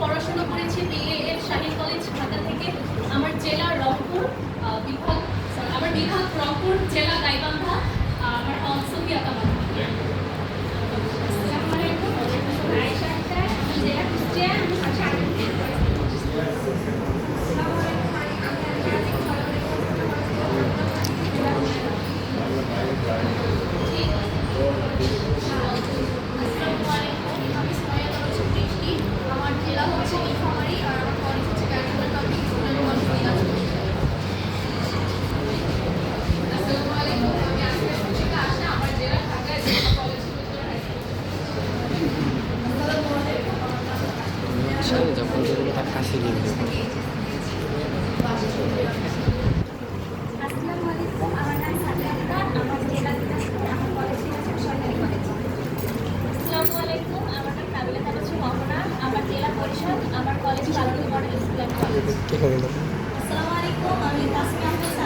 পড়াশোনা করেছি বিএ এর শাহীন কলেজ ঢাকা থেকে। আমার জেলা রংপুর বিভাগ আমার বিভাগ রংপুর, জেলা গাইবান্ধা আমার অংশ আকাবাদ আসসালামু আলাইকুম আয়েশা আক্তার আমি জেলা কুষ্টিয়া আমি ভাষা আসসালামু আলাইকুম আমি সুমাইয়া তারুজ বৃষ্টি আমার জেলা হচ্ছে নীলফামারী আর আমার কলেজ হচ্ছে curricular public school and college Dinajpur আসসালামু আলাইকুম আমি আজকে থেকে আসা আমার জেলা ঢাকা জেলা কলেজ আসসালামু আলাইকুম সামনে যখন যেগুলো তার কাছে নিয়ে আসসালামু আলাইকুম আমার নাম সাদিয়া আক্তার আমার জেলা দিনাজপুর আমার কলেজ দিনাজপুর সরকারি কলেজ আসসালামু আলাইকুম আমার নাম নাবিলা তাবাস মোহনা আমার জেলা পরিষদ আমার কলেজ পালন মডেল স্কুল অ্যান্ড কলেজ আসসালামু আলাইকুম আমি তাসমিয়া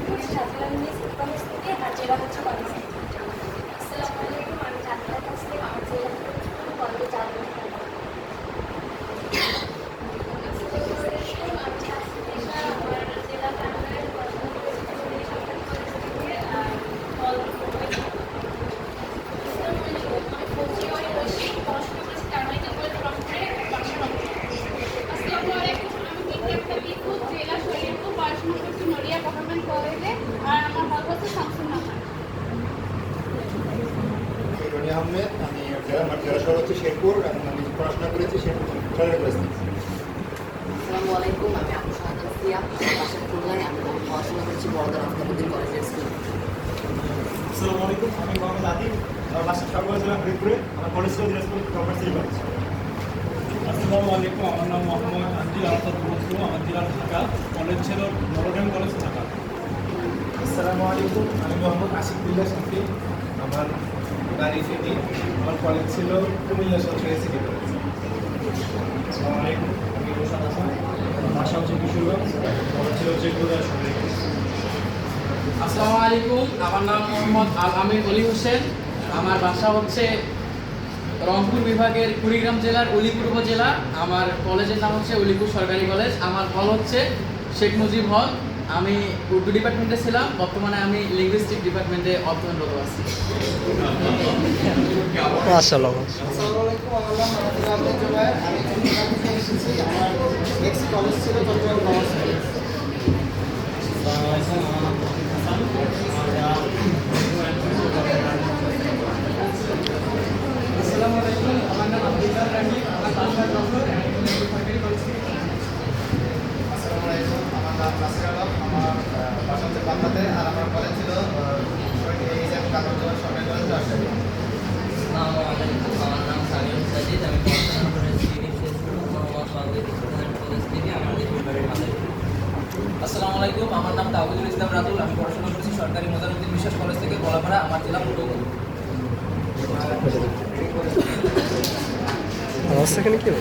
сейчас, прямо месяц, потому что আর আমার হল হচ্ছে আহমেদ আমি আমার জেলা শহর হচ্ছে শেরপুর এবং আমি পড়াশোনা করেছি শেরপুর সরকারি কলেজ আসসালামু আলাইকুম আমি আবু শাহাদ সিয়া বাসা খুলনায় আমি পড়াশোনা করছি বড়দার আফতাবুদ্দিন কলেজের স্কুল। আসসালামু আলাইকুম আমি মোহাম্মদ আমার বাসা ঠাকুর জেলা ফরিদপুরে আমার কলেজ ছিল দিনাজপুর কলেজ। আসসালামু আলাইকুম আমার নাম মোহাম্মদ আহমদ বন্ধু আমার জেলা ঢাকা কলেজ ছিল নরডেম কলেজ। ঢাকা আসসালামু আলাইকুম। আমি মোহাম্মদ আশিক বিল্লা আমার বাড়ি ফেনি আমার কলেজ ছিল কুমিল্লা সরকারি সিটি আসসালামু আলাইকুম। আমার নাম মোহাম্মদ আল আমির অলি হোসেন। আমার বাসা হচ্ছে রংপুর বিভাগের কুড়িগ্রাম জেলার উলিপুর উপজেলা। আমার কলেজের নাম হচ্ছে উলিপুর সরকারি কলেজ আমার হল হচ্ছে শেখ মুজিব হল আমি উর্দু ডিপার্টমেন্টে ছিলাম বর্তমানে আমি লিঙ্গুইস্টিক ডিপার্টমেন্টে অধ্যয়নরত আছি। আসসালামু আলাইকুম আমি আমার নেক্সট কলেজ ছিল চট্টগ্রাম কমার্স কলেজ আসসালামু আলাইকুম আমার নাম আব্দুল্লাহ রাহি আমার বাসা ডক্টর আসসালামু আলাইকুম আমার নাম নাসির আলম আমার আহ, বাসা হচ্ছে বাংলাতে আর আমার কলেজ ছিল এইচএম কাগজ সরকারি কলেজ রাজশাহী আসসালামু আলাইকুম আমার নাম সামিউল সাজিদ আমি পড়াশোনা করেছি মোহাম্মদ বাবুই কলেজ থেকে আমার দেশের বাড়ি মাদারীপুর আসসালামু আলাইকুম আমার নাম তাবুদুল ইসলাম রাতুল আমি পড়াশোনা করেছি, সরকারি মোজারুদ্দিন বিশ্বাস কলেজ থেকে কলাপাড়া, আমার জেলা পটুয়াখালী অবস্থা এখানে কি?